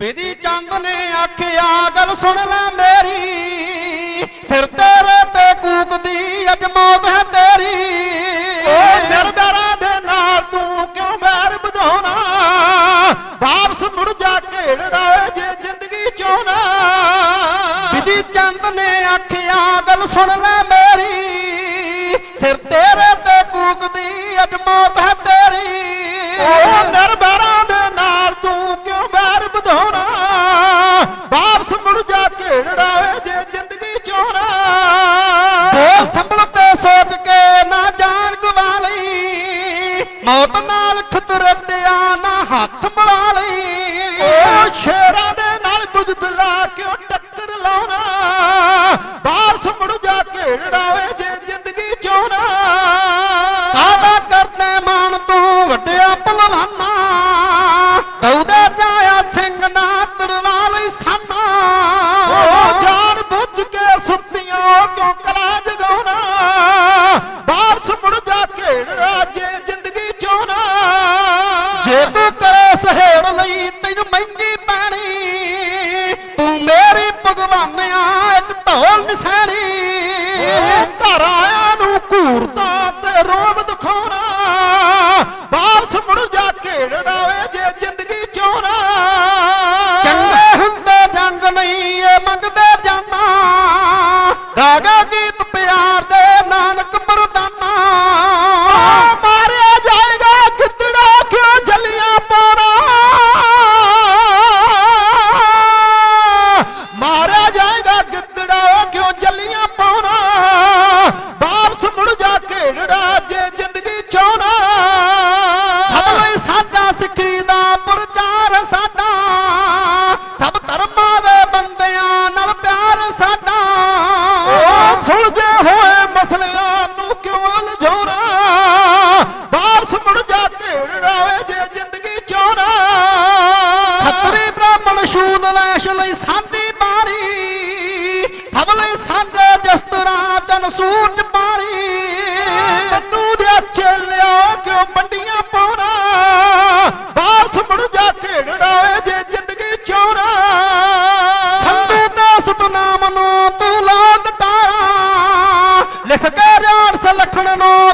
ਬਿਧੀ ਚੰਦ ਨੇ ਆਖਿਆ ਗੱਲ ਸੁਣ ਲੈ ਮੇਰੀ। ਸਿਰ ਤੇਰੇ ਤੇ ਕੂਕਦੀ ਅੱਜ ਮੌਤ ਹੈ ਤੇਰੀ। ਓ ਨਿਰਬੈਰਾਂ ਦੇ ਨਾਲ ਤੂੰ ਕਿਉਂ ਬੈਰ ਵਧਾਉਣਾ? ਵਾਪਸ ਮੁੜ ਜਾ ਘੇੜੜਾ ਜੇ ਜ਼ਿੰਦਗੀ ਚਾਹਣਾ ਬਿਧੀ ਚੰਦ ਨੇ ਆਖਿਆ ਗੱਲ ਸੁਣ ਲੈ ਮੇਰੀ। ਸਿਰ ਤੇ ਸੋਚ ਕੇ ਨਾ ਜਾਨ ਗਵਾ ਲਈ ਮੌਤ ਨਾਲ ਖਤਰਟਿਆ ਨਾ ਹੱਥ ਮਿਲਾ ਲਈ। ਓ ਸ਼ੇਰਾਂ ਦੇ ਨਾਲ ਬੁਝਦਲਾ ਕਿਉਂ ਟੱਕਰ ਲਾਉਣਾ? ਵਾਪਸ ਮੁੜ ਜਾ ਕੇ ਏ ਜੇ ਜ਼ਿੰਦਗੀ ਚਾਹਣਾ ਕਾਦਾ ਕਰਨੇ ਮਾਨ ਤੂੰ ਵੱਡਿਆ ਪਹਿਲਵਾਨਾ ਦਉਦੇ ਜਾਇਆ ਸਿੰਘ ਨਾ ਤੜਵਾ ਲਈ ਸਾਨਾ। ਸਹੇੜ ਲਈ ਤੈਨੂੰ ਮਹਿੰਗੀ ਪੈਣੀ। ਤੂੰ ਮੇਰੀ ਭਗਵਾਨਿਆ ਇੱਕ ਧੌਲ ਨਿਸ਼ਾਨੀ ਸਾਂਝੇ ਦਸਤਰਾਂ ਚਨ ਸੂਟ ਪਾਣੀ। ਮੰਨੂ ਦੇ ਚੇਲਿਆ ਕਿਉਂ ਬੰਡੀਆਂ ਪਾਉਣਾ ਵਾਪਸ ਮੁੜ ਜਾ ਘੇੜੜਾ ਵੇ ਜੇ ਜ਼ਿੰਦਗੀ ਚਾਹਣਾ ਸੰਧੂ ਤੇ ਸਤਨਾਮ ਨੂੰ ਤੂੰ ਲਾਦ ਟਾਰਾ ਲਿਖ ਕੇ ਰਿਆੜ ਸਲਖਣ ਨੂੰ